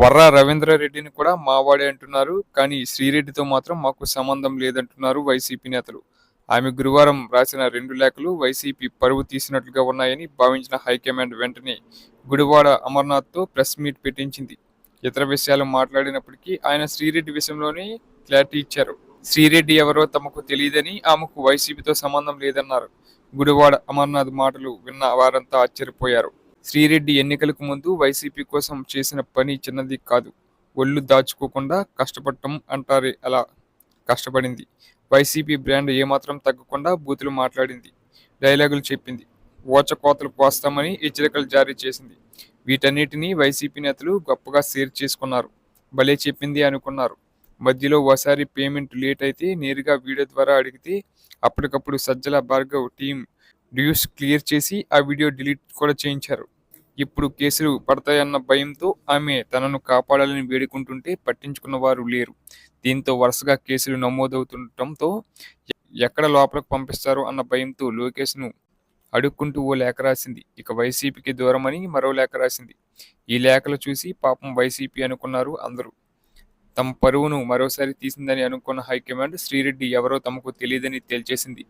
వర్ర రవీంద్రారెడ్డిని కూడా మావాడే అంటున్నారు. కానీ శ్రీరెడ్డితో మాత్రం మాకు సంబంధం లేదంటున్నారు వైసీపీ నేతలు. ఆమె గురువారం రాసిన రెండు లేఖలు వైసీపీ పరువు తీసినట్లుగా ఉన్నాయని భావించిన హైకమాండ్ వెంటనే గుడివాడ అమర్నాథ్తో ప్రెస్ మీట్ పెట్టించింది. ఇతర విషయాలు మాట్లాడినప్పటికీ ఆయన శ్రీరెడ్డి విషయంలోనే క్లారిటీ ఇచ్చారు. శ్రీరెడ్డి ఎవరో తమకు తెలియదని ఆమెకు వైసీపీతో సంబంధం లేదన్నారు. గుడివాడ అమర్నాథ్ మాటలు విన్న వారంతా ఆశ్చర్యపోయారు. శ్రీరెడ్డి ఎన్నికలకు ముందు వైసీపీ కోసం చేసిన పని చిన్నది కాదు. ఒళ్ళు దాచుకోకుండా కష్టపడటం అంటారే అలా కష్టపడింది. వైసీపీ బ్రాండ్ ఏమాత్రం తగ్గకుండా బూతులు మాట్లాడింది. డైలాగులు చెప్పింది. ఓచకోతలు కోస్తామని హెచ్చరికలు జారీ చేసింది. వీటన్నిటినీ వైసీపీ నేతలు గొప్పగా షేర్ చేసుకున్నారు. భలే చెప్పింది అనుకున్నారు. మధ్యలో ఓసారి పేమెంట్ లేట్ అయితే నేరుగా వీడియో ద్వారా అడిగితే అప్పటికప్పుడు Sajjala Bhargav team dues clear చేసి ఆ వీడియో డిలీట్ కూడా చేయించారు. ఇప్పుడు కేసులు పడతాయన్న భయంతో ఆమె తనను కాపాడాలని వేడుకుంటుంటే పట్టించుకున్న వారు లేరు. దీంతో వరుసగా కేసులు నమోదవుతుండటంతో ఎక్కడ లోపలకు పంపిస్తారో అన్న భయంతో లోకేష్ను అడుక్కుంటూ ఓ లేఖ రాసింది. ఇక వైసీపీకి దూరమని మరో లేఖ రాసింది. ఈ లేఖలు చూసి పాపం వైసీపీ అనుకున్నారు అందరూ. తమ పరువును మరోసారి తీసిందని అనుకున్న హైకమాండ్ శ్రీరెడ్డి ఎవరో తమకు తెలియదని తేల్చేసింది.